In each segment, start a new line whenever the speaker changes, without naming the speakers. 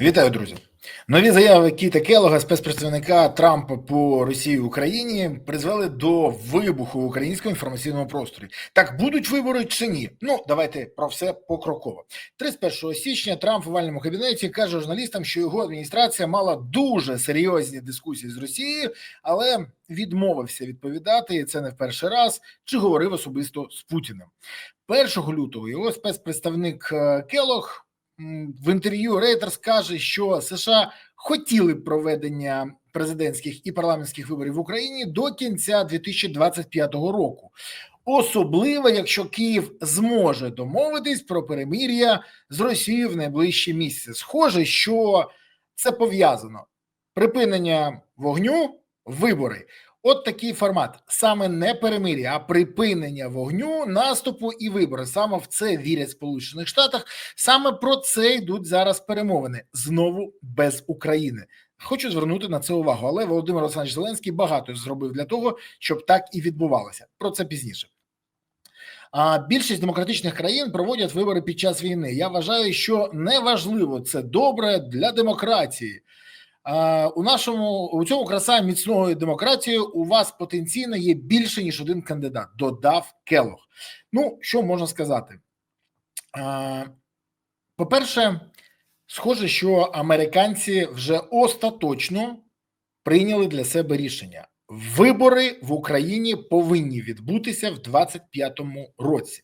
Вітаю, друзі. Нові заяви Кіта Келога, спецпредставника Трампа по Росії і Україні, призвели до вибуху в українському інформаційному просторі. Так будуть вибори чи ні? Ну давайте про все покроково. 31 січня Трамп в овальному кабінеті каже журналістам, що його адміністрація мала дуже серйозні дискусії з Росією, але відмовився відповідати і це не в перший раз. Чи говорив особисто з Путіним 1 лютого. Його спецпредставник е, Келог в інтерв'ю Reuters каже, що США хотіли б проведення президентських і парламентських виборів в Україні до кінця 2025 року. Особливо, якщо Київ зможе домовитись про перемир'я з Росією в найближчі місяці. Схоже, що це пов'язано припинення вогню, вибори. От такий формат саме не перемир'я, а припинення вогню, наступу і вибори. Саме в це вірять Сполучених Штатах. Саме про це йдуть зараз перемовини знову без України. Хочу звернути на це увагу, але Володимир Олександрович Зеленський багато зробив для того, щоб так і відбувалося. Про це пізніше. А більшість демократичних країн проводять вибори під час війни. Я вважаю, що неважливо це добре для демократії. А, у нашому у цьому краса міцної демократії у вас потенційно є більше ніж один кандидат. Додав Келох. Ну що можна сказати? По-перше, схоже, що американці вже остаточно прийняли для себе рішення. Вибори в Україні повинні відбутися в 25-му році.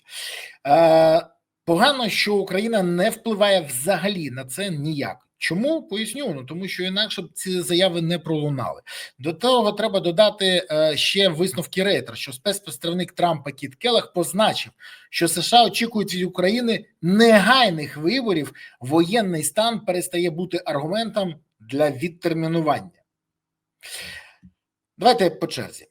Е, Погано, що Україна не впливає взагалі на це ніяк. Чому поясню? Ну тому що інакше б ці заяви не пролунали. До того треба додати е, ще висновки Рейтер, що спецпредставник Трампа Кіт Келах позначив, що США очікують від України негайних виборів. Воєнний стан перестає бути аргументом для відтермінування. Давайте по черзі.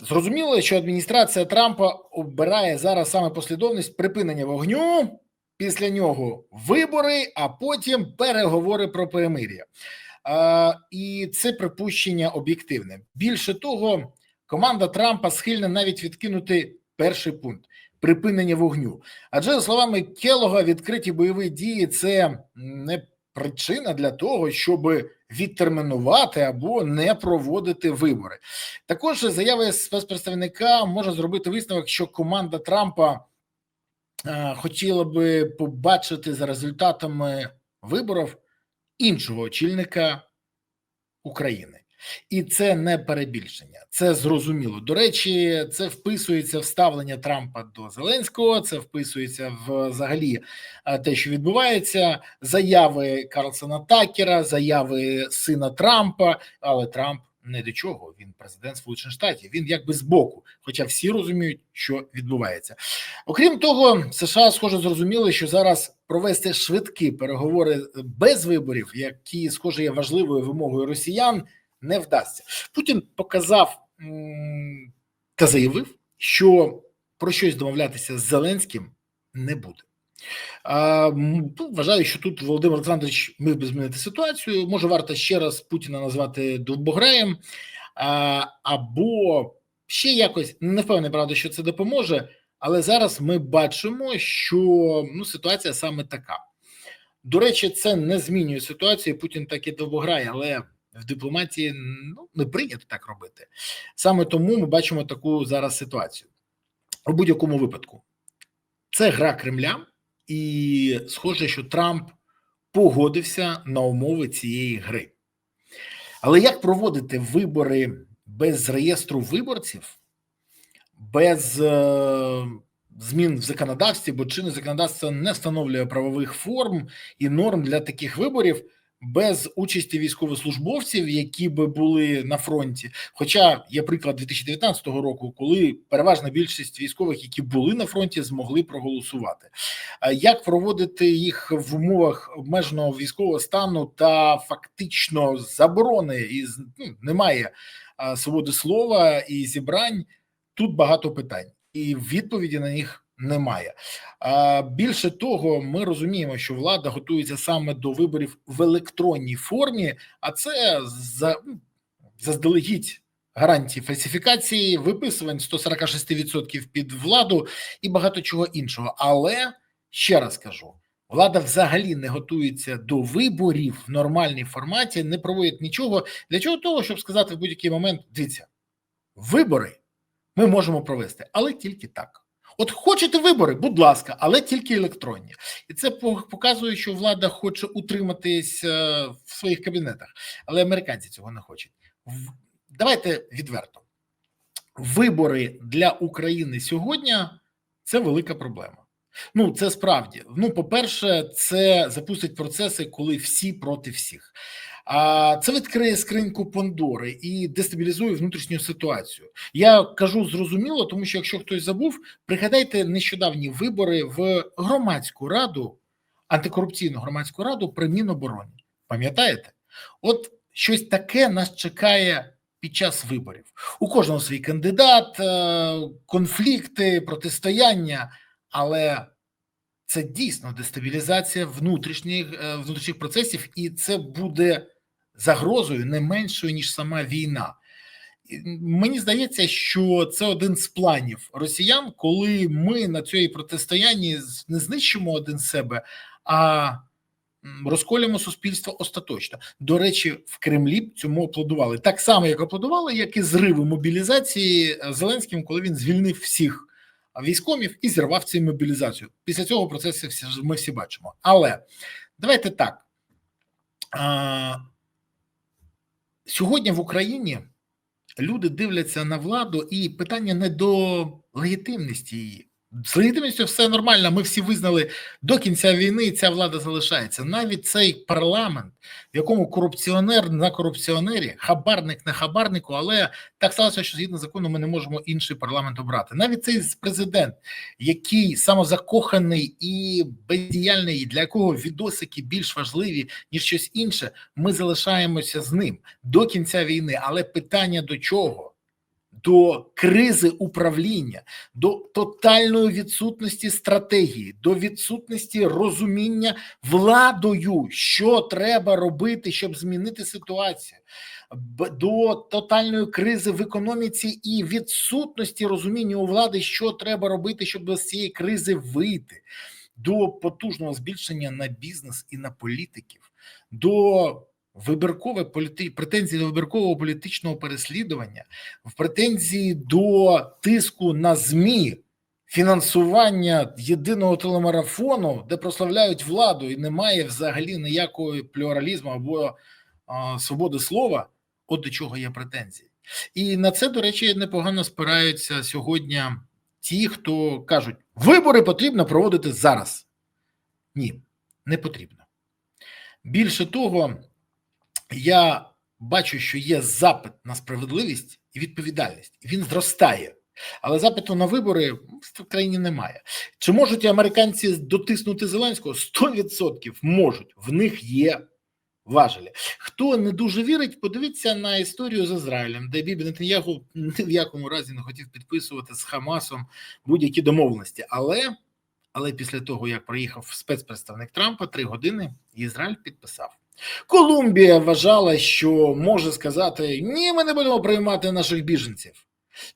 Зрозуміло, що адміністрація Трампа обирає зараз саме послідовність припинення вогню, після нього вибори, а потім переговори про перемир'я. І це припущення об'єктивне. Більше того, команда Трампа схильна навіть відкинути перший пункт припинення вогню. Адже, за словами Келога, відкриті бойові дії це не причина для того, щоб відтермінувати або не проводити вибори. Також заяви спецпредставника можна зробити висновок, що команда Трампа хотіла би побачити за результатами виборів іншого очільника України. І це не перебільшення, це зрозуміло. До речі, це вписується в ставлення Трампа до Зеленського. Це вписується в взагалі е, те, що відбувається. Заяви Карлсона Такера, заяви сина Трампа. Але Трамп не до чого. Він президент Сполучених Штатів. Він якби збоку, хоча всі розуміють, що відбувається. Окрім того, США схоже зрозуміли, що зараз провести швидкі переговори без виборів, які схоже є важливою вимогою росіян не вдасться. Путін показав та заявив, що про щось домовлятися з Зеленським не буде. Вважаю, що тут Володимир Олександрович міг би змінити ситуацію. Може, варто ще раз Путіна назвати довбограєм, або ще якось не впевнений, правда, що це допоможе. Але зараз ми бачимо, що ну, ситуація саме така. До речі, це не змінює ситуацію. Путін так і довбограє, але в дипломатії ну не прийнято так робити. Саме тому ми бачимо таку зараз ситуацію. У будь-якому випадку це гра Кремля, і схоже, що Трамп погодився на умови цієї гри. Але як проводити вибори без реєстру виборців, без е, змін в законодавстві, бо чинне законодавство не встановлює правових форм і норм для таких виборів без участі військовослужбовців, які би були на фронті. Хоча є приклад 2019 року, коли переважна більшість військових, які були на фронті, змогли проголосувати. Як проводити їх в умовах обмеженого військового стану та фактично заборони і ну, немає свободи слова і зібрань? Тут багато питань, і відповіді на них немає. Більше того, ми розуміємо, що влада готується саме до виборів в електронній формі, а це за ну, заздалегідь гарантії фальсифікації, виписувань 146% під владу і багато чого іншого. Але ще раз кажу: Влада взагалі не готується до виборів в нормальній форматі, не проводить нічого. Для чого того, щоб сказати в будь-який момент: дивіться, вибори ми можемо провести, але тільки так. От хочете вибори, будь ласка, але тільки електронні, і це показує, що влада хоче утриматись е, в своїх кабінетах, але американці цього не хочуть. Давайте відверто. Вибори для України сьогодні це велика проблема. Ну, це справді. Ну, по-перше, це запустить процеси, коли всі проти всіх. Це відкриє скриньку Пандори і дестабілізує внутрішню ситуацію. Я кажу зрозуміло, тому що якщо хтось забув, пригадайте нещодавні вибори в громадську раду, антикорупційну громадську раду при Мінобороні. Пам'ятаєте? От щось таке нас чекає під час виборів. У кожного свій кандидат, е, конфлікти, протистояння, але це дійсно дестабілізація внутрішніх, е, внутрішніх процесів, і це буде загрозою не меншою ніж сама війна. Мені здається, що це один з планів росіян, коли ми на цій протистоянні не знищимо один себе, а розколюємо суспільство остаточно. До речі, в Кремлі цьому аплодували так само, як аплодували, як і зриви мобілізації е, Зеленським, коли він звільнив всіх військомів і зірвав цю мобілізацію. Після цього процесу ми всі бачимо. Але давайте так. Сьогодні в Україні люди дивляться на владу, і питання не до легітимності її. З легітимністю все нормально. Ми всі визнали до кінця війни. Ця влада залишається. Навіть цей парламент, в якому корупціонер на корупціонері, хабарник на хабарнику, але так сталося, що згідно закону ми не можемо інший парламент обрати. Навіть цей президент, який самозакоханий і бездіяльний, для якого відосики більш важливі ніж щось інше, ми залишаємося з ним до кінця війни. Але питання до чого? До кризи управління, до тотальної відсутності стратегії, до відсутності розуміння владою, що треба робити, щоб змінити ситуацію, до тотальної кризи в економіці і відсутності розуміння у влади, що треба робити, щоб з цієї кризи вийти, до потужного збільшення на бізнес і на політиків, до вибіркове політи... претензії до вибіркового політичного переслідування, в претензії до тиску на ЗМІ, фінансування єдиного телемарафону, де прославляють владу, і немає взагалі ніякого плюралізму або а, свободи слова. От до чого є претензії. І на це, до речі, непогано спираються сьогодні ті, хто кажуть, вибори потрібно проводити зараз. Ні, не потрібно. Більше того, я бачу, що є запит на справедливість і відповідальність. Він зростає. Але запиту на вибори в країні немає. Чи можуть американці дотиснути Зеленського? 100% можуть. В них є важелі. Хто не дуже вірить, подивіться на історію з Ізраїлем, де Бібі Нетаньягу ні в якому разі не хотів підписувати з Хамасом будь-які домовленості. Але, але після того, як приїхав спецпредставник Трампа, три години Ізраїль підписав. Колумбія вважала, що може сказати: ні, ми не будемо приймати наших біженців.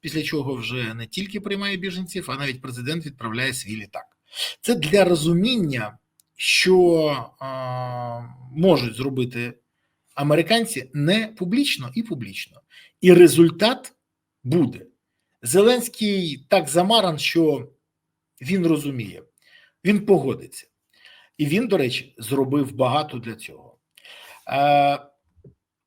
Після чого вже не тільки приймає біженців, а навіть президент відправляє свій літак. Це для розуміння, що а, можуть зробити американці не публічно і публічно. І результат буде. Зеленський так замаран, що він розуміє, він погодиться. І він, до речі, зробив багато для цього. Е,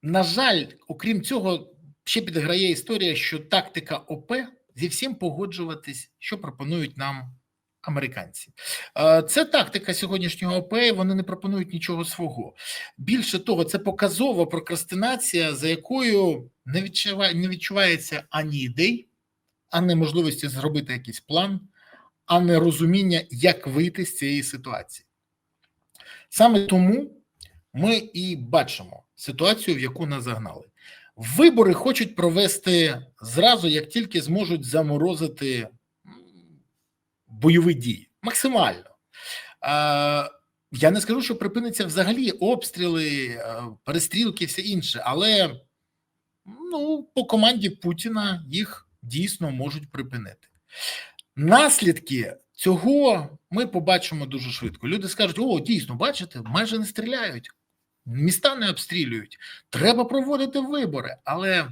на жаль, окрім цього, ще підграє історія, що тактика ОП зі всім погоджуватись, що пропонують нам американці. Е, Це тактика сьогоднішнього ОП, вони не пропонують нічого свого. Більше того, це показова прокрастинація, за якою не відчуває, не відчувається ані ідей, ані можливості зробити якийсь план, а не розуміння, як вийти з цієї ситуації. Саме тому ми і бачимо ситуацію, в яку нас загнали. Вибори хочуть провести зразу, як тільки зможуть заморозити бойові дії. Максимально. Я не скажу, що припиниться взагалі обстріли, е, перестрілки, все інше, але ну, по команді Путіна їх дійсно можуть припинити. Наслідки Цього ми побачимо дуже швидко. Люди скажуть: о, дійсно, бачите, майже не стріляють, міста не обстрілюють. Треба проводити вибори, але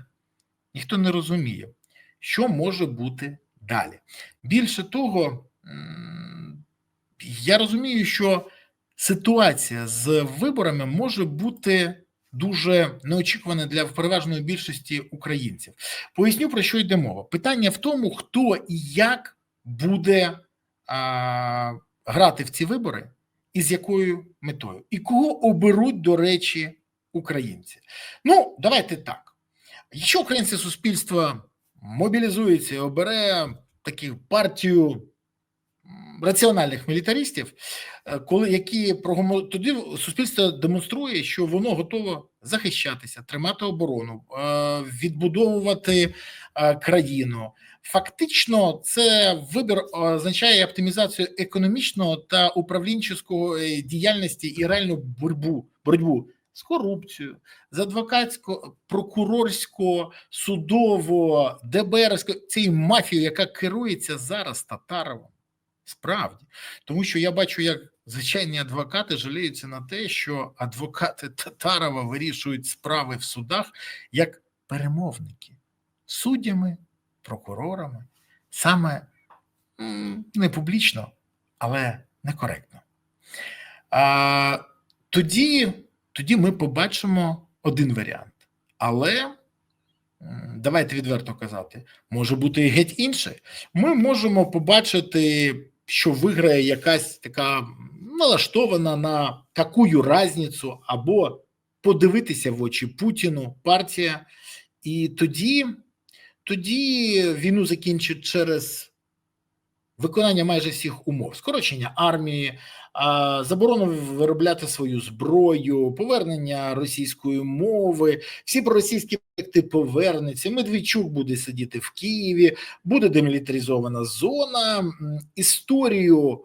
ніхто не розуміє, що може бути далі. Більше того, я розумію, що ситуація з виборами може бути дуже неочікувана для переважної більшості українців. Поясню про що йде мова. Питання в тому, хто і як буде а, грати в ці вибори, і з якою метою, і кого оберуть, до речі, українці. Ну, давайте так. Якщо українське суспільство мобілізується і обере таку партію раціональних мілітаристів, е, коли які тоді суспільство демонструє, що воно готово захищатися, тримати оборону, е, відбудовувати е, країну. Фактично, це вибір означає оптимізацію економічного та управлінчого е, діяльності і реальну боротьбу, боротьбу з корупцією, з адвокатсько, прокурорсько, судово, ДБРсько, цією мафією, яка керується зараз Татаровим. Справді, тому що я бачу, як звичайні адвокати жаліються на те, що адвокати Татарова вирішують справи в судах як перемовники суддями, прокурорами, саме не публічно, але некоректно. А, тоді, тоді ми побачимо один варіант. Але давайте відверто казати, може бути геть інший. Ми можемо побачити, що виграє якась така налаштована на таку разницю, або подивитися в очі Путіну партія, і тоді, тоді війну закінчить через виконання майже всіх умов: скорочення армії, заборону виробляти свою зброю, повернення російської мови, всі проросійські проекти повернуться. Медведчук буде сидіти в Києві, буде демілітаризована зона. Історію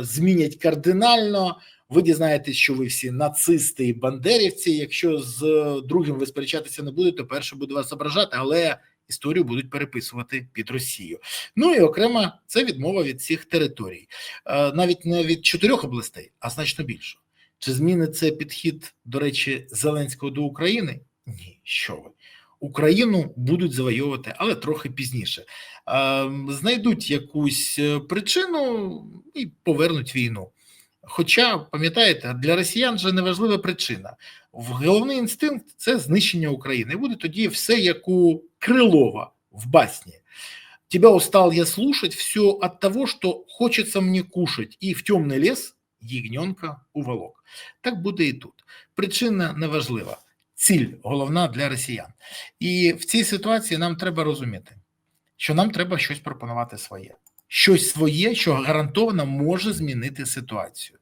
змінять кардинально. Ви дізнаєтесь, що ви всі нацисти і бандерівці. Якщо з е, другим ви сперечатися не будете, то перше буде вас ображати, але історію будуть переписувати під Росію. Ну і окремо це відмова від всіх територій, Е, навіть не від чотирьох областей, а значно більше. Чи змінить це підхід, до речі, Зеленського до України? Ні, що ви. Україну будуть завойовувати, але трохи пізніше. Е, Знайдуть якусь е, причину і повернуть війну. Хоча, пам'ятаєте, для росіян же неважлива причина. Головний інстинкт це знищення України. Буде тоді все як у Крилова в басні. Тебя устал я слушать, все от того, что хочется мне кушать, і в темний ліс ягненка уволок. Так буде і тут. Причина неважлива, ціль головна для росіян. І в цій ситуації нам треба розуміти, що нам треба щось пропонувати своє. Щось своє, що гарантовано може змінити ситуацію.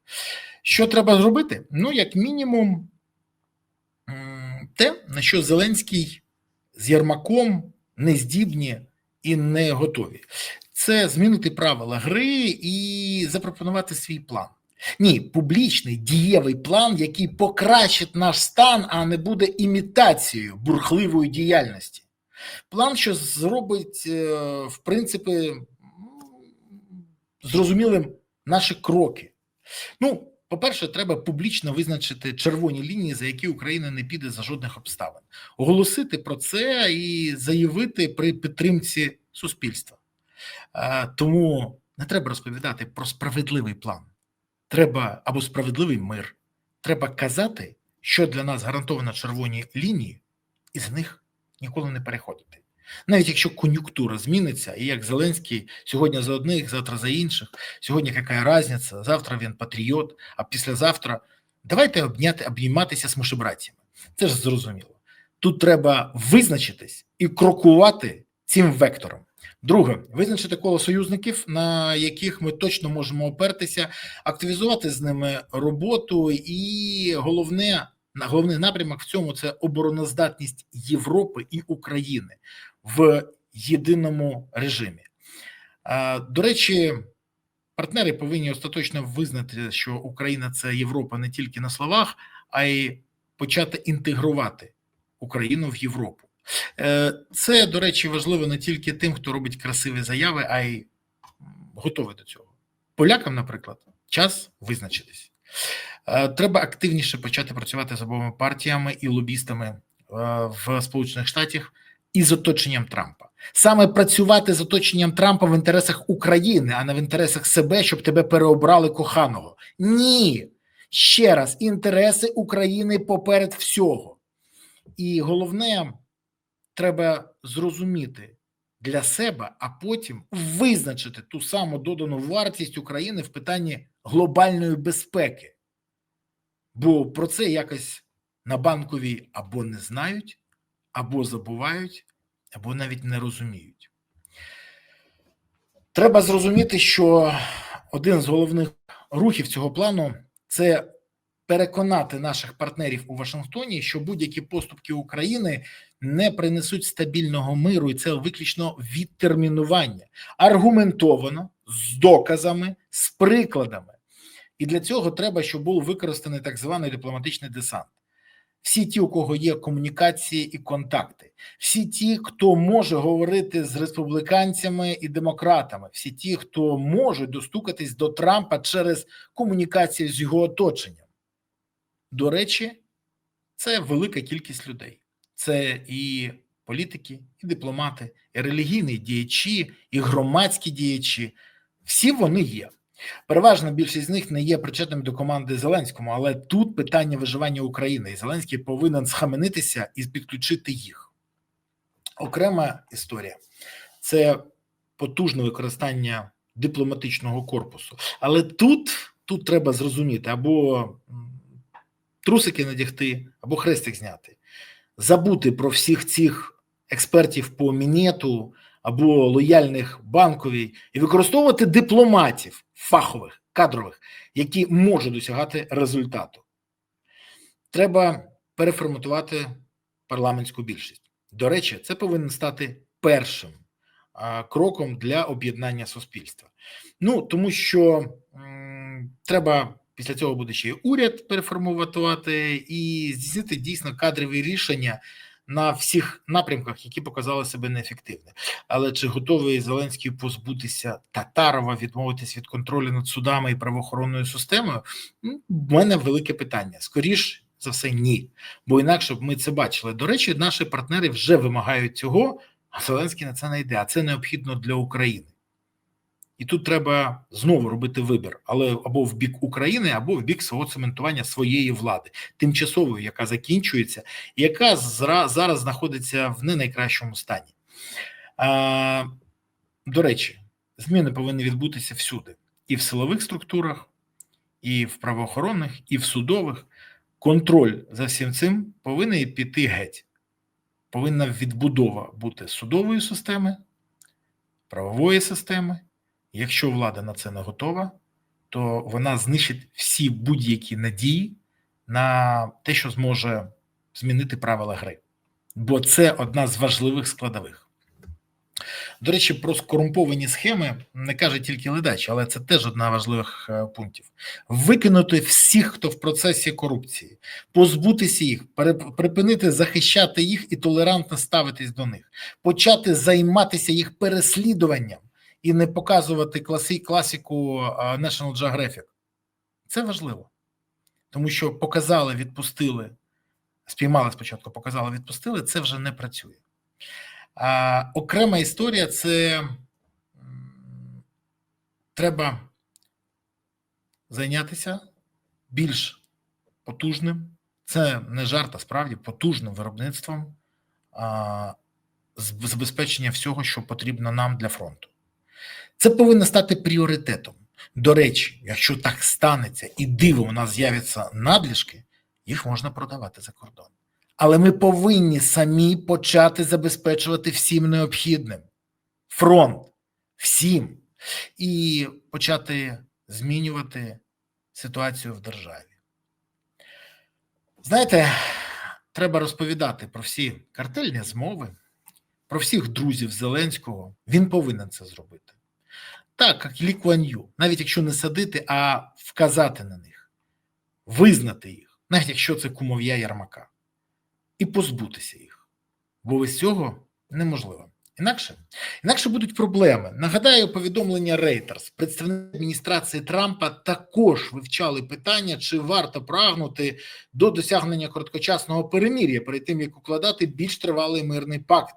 Що треба зробити? Ну, як мінімум, те, на що Зеленський з Єрмаком не здібні і не готові. Це змінити правила гри і запропонувати свій план. Ні, публічний дієвий план, який покращить наш стан, а не буде імітацією бурхливої діяльності. План, що зробить, е, в принципі, зрозумілим наші кроки. Ну, по-перше, треба публічно визначити червоні лінії, за які Україна не піде за жодних обставин, оголосити про це і заявити при підтримці суспільства. Е, Тому не треба розповідати про справедливий план. Треба або справедливий мир. Треба казати, що для нас гарантовано червоні лінії, і за них ніколи не переходити. Навіть якщо кон'юнктура зміниться, і як Зеленський сьогодні за одних, завтра за інших, сьогодні яка різниця, завтра він патріот, а післязавтра давайте обняти, обійматися з мишебратцями. Це ж зрозуміло. Тут треба визначитись і крокувати цим вектором. Друге, визначити коло союзників, на яких ми точно можемо опертися, активізувати з ними роботу, і головне, головний напрямок в цьому це обороноздатність Європи і України в єдиному режимі. До речі, партнери повинні остаточно визнати, що Україна це Європа не тільки на словах, а й почати інтегрувати Україну в Європу. Е, Це, до речі, важливо не тільки тим, хто робить красиві заяви, а й готовий до цього. Полякам, наприклад, час визначитись. Е, Треба активніше почати працювати з обома партіями і лобістами е, в Сполучених Штатах і з оточенням Трампа. Саме працювати з оточенням Трампа в інтересах України, а не в інтересах себе, щоб тебе переобрали коханого. Ні. Ще раз, інтереси України поперед всього. І головне, треба зрозуміти для себе, а потім визначити ту саму додану вартість України в питанні глобальної безпеки. Бо про це якось на банковій або не знають, або забувають, або навіть не розуміють. Треба зрозуміти, що один з головних рухів цього плану це переконати наших партнерів у Вашингтоні, що будь-які поступки України не принесуть стабільного миру, і це виключно відтермінування аргументовано з доказами, з прикладами. І для цього треба, щоб був використаний так званий дипломатичний десант. Всі ті, у кого є комунікації і контакти, всі ті, хто може говорити з республіканцями і демократами, всі ті, хто можуть достукатись до Трампа через комунікацію з його оточенням. До речі, це велика кількість людей. Це і політики, і дипломати, і релігійні діячі, і громадські діячі. Всі вони є. Переважна більшість з них не є причетними до команди Зеленському, але тут питання виживання України, і Зеленський повинен схаменитися і підключити їх. Окрема історія це потужне використання дипломатичного корпусу. Але тут, тут треба зрозуміти або трусики надягти, або хрестик зняти, забути про всіх цих експертів по мінету або лояльних банковій і використовувати дипломатів фахових, кадрових, які можуть досягати результату. Треба переформатувати парламентську більшість. До речі, це повинен стати першим кроком для об'єднання суспільства. Ну тому що м, треба після цього буде ще й уряд переформувати і здійснити дійсно кадрові рішення на всіх напрямках, які показали себе неефективними. Але чи готовий Зеленський позбутися Татарова, відмовитись від контролю над судами і правоохоронною системою? В мене велике питання. Скоріш за все, ні. Бо інакше б ми це бачили. До речі, наші партнери вже вимагають цього, а Зеленський на це не йде. А це необхідно для України. І тут треба знову робити вибір, але або в бік України, або в бік свого цементування своєї влади, тимчасової, яка закінчується, і яка зараз знаходиться в не найкращому стані. А, До речі, зміни повинні відбутися всюди: і в силових структурах, і в правоохоронних, і в судових. Контроль за всім цим повинен піти геть. Повинна відбудова бути судової системи, правової системи. Якщо влада на це не готова, то вона знищить всі будь-які надії на те, що зможе змінити правила гри, бо це одна з важливих складових. До речі, про скорумповані схеми не каже тільки ледач, але це теж одна з важливих е, пунктів: викинути всіх, хто в процесі корупції, позбутися їх, припинити захищати їх і толерантно ставитись до них, почати займатися їх переслідуванням і не показувати класи, класіку National Geographic. Це важливо, тому що показали, відпустили, спіймали спочатку, показали, відпустили. Це вже не працює. А, Окрема історія це треба зайнятися більш потужним. Це не жарт, а справді потужним виробництвом а, забезпечення всього, що потрібно нам для фронту. Це повинно стати пріоритетом. До речі, якщо так станеться і диво у нас з'являться надлишки, їх можна продавати за кордон. Але ми повинні самі почати забезпечувати всім необхідним фронт всім і почати змінювати ситуацію в державі. Знаєте, треба розповідати про всі картельні змови, про всіх друзів Зеленського. Він повинен це зробити. Так, як Лі навіть якщо не садити, а вказати на них, визнати їх, навіть якщо це кумов'я Ярмака, і позбутися їх. Бо без цього неможливо Інакше інакше будуть проблеми. Нагадаю, повідомлення Reuters. Представники адміністрації Трампа також вивчали питання, чи варто прагнути до досягнення короткочасного перемір'я перед тим як укладати більш тривалий мирний пакт.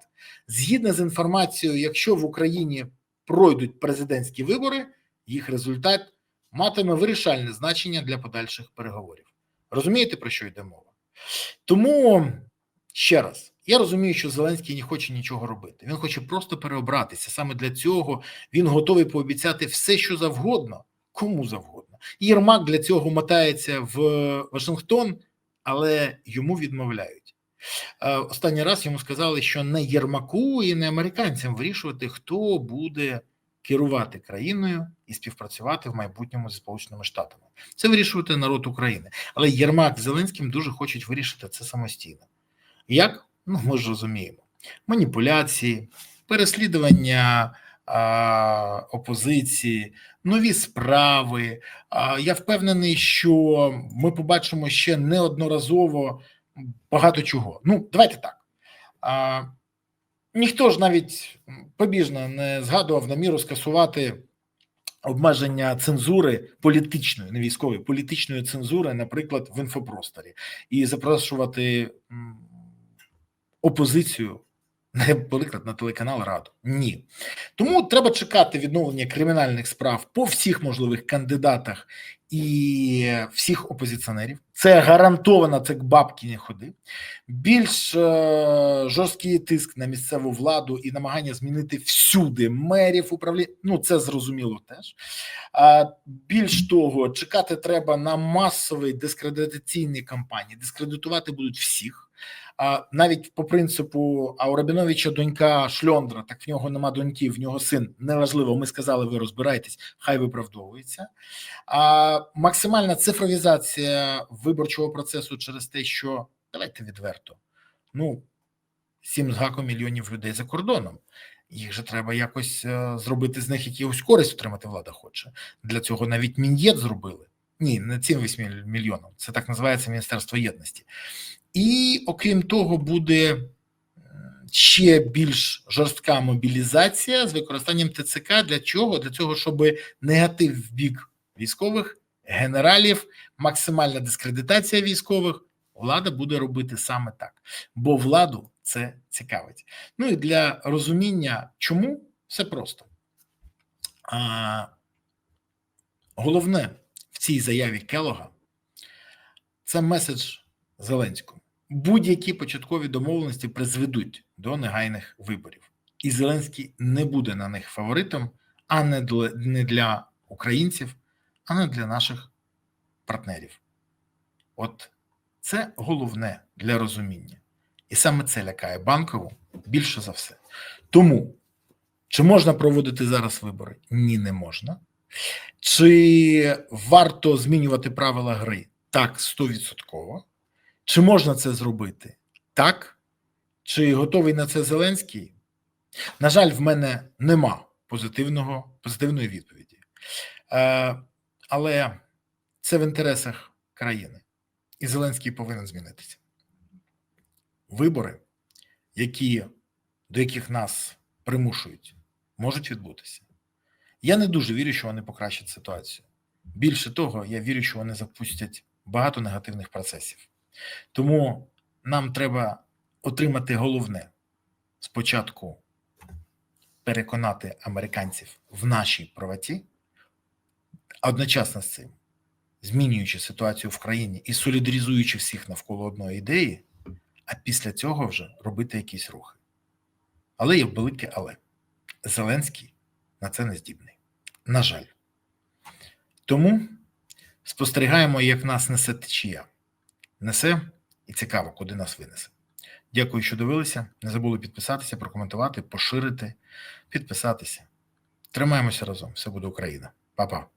Згідно з інформацією, якщо в Україні пройдуть президентські вибори, їх результат матиме вирішальне значення для подальших переговорів. Розумієте, про що йде мова? Тому ще раз. Я розумію, що Зеленський не хоче нічого робити. Він хоче просто переобратися. Саме для цього він готовий пообіцяти все, що завгодно, кому завгодно. Єрмак для цього мотається в Вашингтон, але йому відмовляють. Е, Останній раз йому сказали, що не Єрмаку і не американцям вирішувати, хто буде керувати країною і співпрацювати в майбутньому зі Сполученими Штатами. Це вирішувати народ України. Але Єрмак Зеленським дуже хочуть вирішити це самостійно. Як? Ну, ми ж розуміємо: маніпуляції, переслідування опозиції, нові справи. Я впевнений, що ми побачимо ще неодноразово багато чого. Ну, давайте так. А, ніхто ж навіть побіжно не згадував наміру скасувати. Обмеження цензури політичної, не військової, політичної цензури, наприклад, в інфопросторі, і запрошувати опозицію, наприклад, на телеканал Раду. Ні. Тому треба чекати відновлення кримінальних справ по всіх можливих кандидатах і всіх опозиціонерів. Це гарантовано це к бабки не ходи. Більш е, жорсткий тиск на місцеву владу і намагання змінити всюди мерів управління. Ну це зрозуміло теж. А більш того, чекати треба на масові дискредитаційні кампанії. Дискредитувати будуть всіх. А навіть по принципу а у Рабіновича донька шльондра, так в нього нема доньки, в нього син. Неважливо. Ми сказали, ви розбираєтесь, хай виправдовується. А максимальна цифровізація виборчого процесу через те, що давайте відверто. Ну сім з гаком мільйонів людей за кордоном. Їх же треба якось е, зробити з них якусь користь отримати влада хоче. Для цього навіть мін'єт зробили. Ні, не цим 8 мільйонам. Це так називається Міністерство єдності. І окрім того, буде ще більш жорстка мобілізація з використанням ТЦК. Для чого? Для цього, щоб негатив в бік військових, генералів, максимальна дискредитація військових. Влада буде робити саме так, бо владу це цікавить. Ну і для розуміння, чому все просто. А, Головне в цій заяві Келога це меседж Зеленському. Будь-які початкові домовленості призведуть до негайних виборів, і Зеленський не буде на них фаворитом, а не для, українців, а не для наших партнерів. От це головне для розуміння. І саме це лякає банкову більше за все. Тому чи можна проводити зараз вибори? Ні, не можна. Чи варто змінювати правила гри? Так, стовідсотково. Чи можна це зробити? Так. Чи готовий на це Зеленський? На жаль, в мене нема позитивного, позитивної відповіді. Е, але це в інтересах країни. І Зеленський повинен змінитися. Вибори, які, до яких нас примушують, можуть відбутися. Я не дуже вірю, що вони покращать ситуацію. Більше того, я вірю, що вони запустять багато негативних процесів. Тому нам треба отримати головне спочатку переконати американців в нашій правоті, одночасно з цим змінюючи ситуацію в країні і солідаризуючи всіх навколо одної ідеї, а після цього вже робити якісь рухи. Але є велике але Зеленський на це не здібний. На жаль. Тому спостерігаємо, як нас несе течія несе і цікаво, куди нас винесе. Дякую, що дивилися. Не забули підписатися, прокоментувати, поширити, підписатися. Тримаємося разом. Все буде Україна. Па-па.